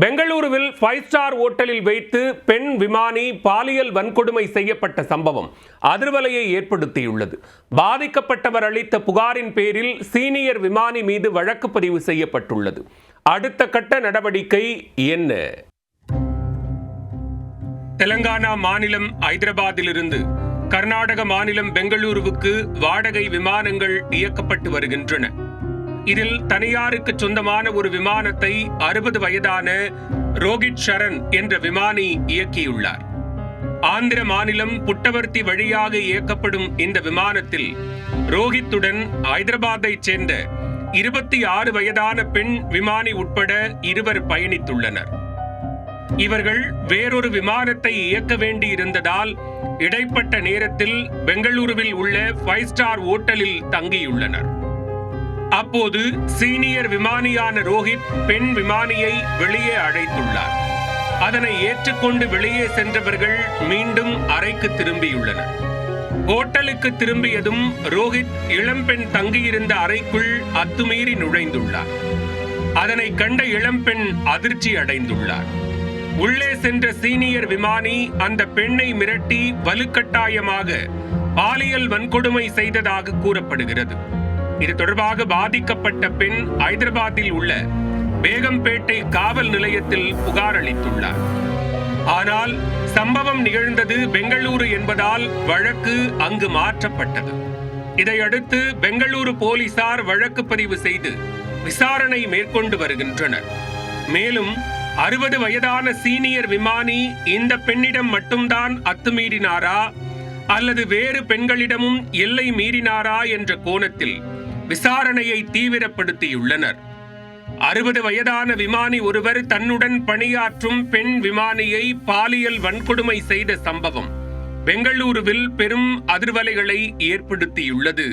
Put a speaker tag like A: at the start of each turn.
A: பெங்களூருவில் five star ஓட்டலில் வைத்து பெண் விமானி பாலியல் வன்கொடுமை செய்யப்பட்ட சம்பவம் அதிர்வலையை ஏற்படுத்தியுள்ளது. பாதிக்கப்பட்டவர் அளித்த புகாரின் பேரில் சீனியர் விமானி மீது வழக்கு பதிவு செய்யப்பட்டுள்ளது. அடுத்த கட்ட நடவடிக்கை என்ன? தெலங்கானா மாநிலம் ஐதராபாத்திலிருந்து கர்நாடக மாநிலம் பெங்களூருவுக்கு வாடகை விமானங்கள் இயக்கப்பட்டு வருகின்றன. இதில் தனியாருக்கு சொந்தமான ஒரு விமானத்தை அறுபது வயதான ரோஹித் சரண் என்ற விமானி இயக்கியுள்ளார். ஆந்திர மாநிலம் புட்டவர்த்தி வழியாக இயக்கப்படும் இந்த விமானத்தில் ரோஹித்துடன் ஹைதராபாத்தைச் சேர்ந்த இருபத்தி ஆறு வயதான பெண் விமானி உட்பட இருவர் பயணித்துள்ளனர். இவர்கள் வேறொரு விமானத்தை இயக்க வேண்டியிருந்ததால் இடைப்பட்ட நேரத்தில் பெங்களூருவில் உள்ள ஃபைவ் ஸ்டார் ஓட்டலில் தங்கியுள்ளனர். அப்போது சீனியர் விமானியான ரோஹித் பெண் விமானியை வெளியே அழைத்துள்ளார். அதனை ஏற்றுக்கொண்டு வெளியே சென்றவர்கள் மீண்டும் அறைக்கு திரும்பியுள்ளனர். ஹோட்டலுக்கு திரும்பியதும் ரோஹித் இளம்பெண் தங்கியிருந்த அறைக்குள் அத்துமீறி நுழைந்துள்ளார். அதனை கண்ட இளம்பெண் அதிர்ச்சி அடைந்துள்ளார். உள்ளே சென்ற சீனியர் விமானி அந்த பெண்ணை மிரட்டி வலுக்கட்டாயமாக பாலியல் வன்கொடுமை செய்ததாக கூறப்படுகிறது. இது தொடர்பாக பாதிக்கப்பட்ட பெண் ஐதராபாத்தில் உள்ள பேகம்பேட்டை காவல் நிலையத்தில் புகார் அளித்துள்ளார். ஆனால் சம்பவம் நிகழ்ந்தது பெங்களூரு என்பதால் வழக்கு அங்கு மாற்றப்பட்டது. இதையடுத்து பெங்களூரு போலீசார் வழக்கு பதிவு செய்து விசாரணை மேற்கொண்டு வருகின்றனர். மேலும் அறுபது வயதான சீனியர் விமானி இந்த பெண்ணிடம் மட்டும்தான் அத்துமீறினாரா அல்லது வேறு பெண்களிடமும் எல்லை மீறினாரா என்ற கோணத்தில் விசாரணையை தீவிரப்படுத்தியுள்ளனர். அறுபது வயதான விமானி ஒருவர் தன்னுடன் பணியாற்றும் பெண் விமானியை பாலியல் வன்கொடுமை செய்த சம்பவம் பெங்களூருவில் பெரும் அதிர்வலைகளை ஏற்படுத்தியுள்ளது.